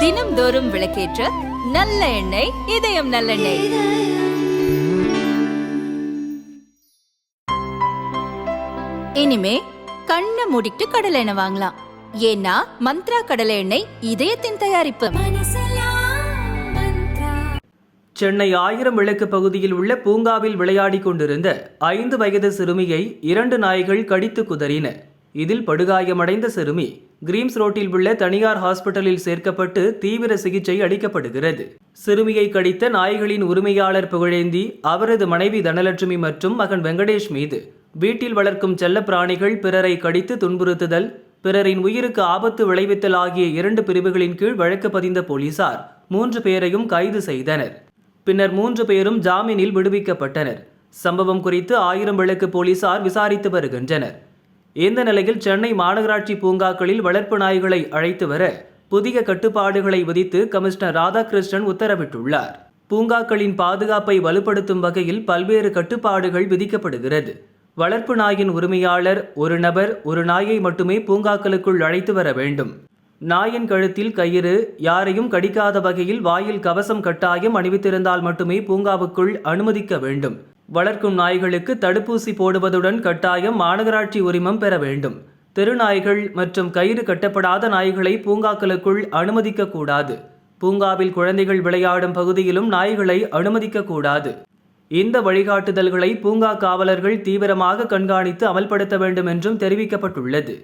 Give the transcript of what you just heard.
தினம்தோறும் விளக்கேற்ற நல்ல எண்ணெய் இதயம் நல்லெண்ணெய். இனிமே கண்ணை மூடிட்டு கடலை எண்ணெய் வாங்கலாம். ஏன்னா மந்த்ரா கடலை எண்ணெய் இதயத்தின் தயாரிப்பு. சென்னை ஆயிரம் விளக்கு பகுதியில் உள்ள பூங்காவில் விளையாடிக் கொண்டிருந்த ஐந்து வயது சிறுமியை இரண்டு நாய்கள் கடித்து குதறின. இதில் படுகாயமடைந்த சிறுமி கிரீம்ஸ் ரோட்டில் உள்ள தனியார் ஹாஸ்பிட்டலில் சேர்க்கப்பட்டு தீவிர சிகிச்சை அளிக்கப்படுகிறது. சிறுமியை கடித்த நாய்களின் உரிமையாளர் புகழேந்தி அவரது மனைவி தனலட்சுமி மற்றும் மகன் வெங்கடேஷ் மீது வீட்டில் வளர்க்கும் செல்லப்பிராணிகள் பிறரை கடித்து துன்புறுத்துதல் பிறரின் உயிருக்கு ஆபத்து விளைவித்தல் ஆகிய இரண்டு பிரிவுகளின் கீழ் வழக்கு பதிந்த போலீசார் மூன்று பேரையும் கைது செய்தனர். பின்னர் மூன்று பேரும் ஜாமீனில் விடுவிக்கப்பட்டனர். சம்பவம் குறித்து ஆயிரம் விளக்கு போலீசார் விசாரித்து வருகின்றனர். இந்த நிலையில் சென்னை மாநகராட்சி பூங்காக்களில் வளர்ப்பு நாய்களை அழைத்து வர புதிய கட்டுப்பாடுகளை விதித்து கமிஷனர் ராதாகிருஷ்ணன் உத்தரவிட்டுள்ளார். பூங்காக்களின் பாதுகாப்பை வலுப்படுத்தும் வகையில் பல்வேறு கட்டுப்பாடுகள் விதிக்கப்படுகிறது. வளர்ப்பு நாயின் உரிமையாளர் ஒரு நபர் ஒரு நாயை மட்டுமே பூங்காக்களுக்குள் அழைத்து வர வேண்டும். நாயின் கழுத்தில் கயிறு யாரையும் கடிக்காத வகையில் வாயில் கவசம் கட்டாயம் அணிவித்திருந்தால் மட்டுமே பூங்காவுக்குள் அனுமதிக்க வேண்டும். வளர்க்கும் நாய்களுக்கு தடுப்பூசி போடுவதுடன் கட்டாயம் மாநகராட்சி உரிமம் பெற வேண்டும். தெருநாய்கள் மற்றும் கயிறு கட்டப்படாத நாய்களை பூங்காக்களுக்குள் அனுமதிக்கக்கூடாது. பூங்காவில் குழந்தைகள் விளையாடும் பகுதியிலும் நாய்களை அனுமதிக்க கூடாது இந்த வழிகாட்டுதல்களை பூங்கா காவலர்கள் தீவிரமாக கண்காணித்து அமல்படுத்த வேண்டும் என்றும் தெரிவிக்கப்பட்டுள்ளது.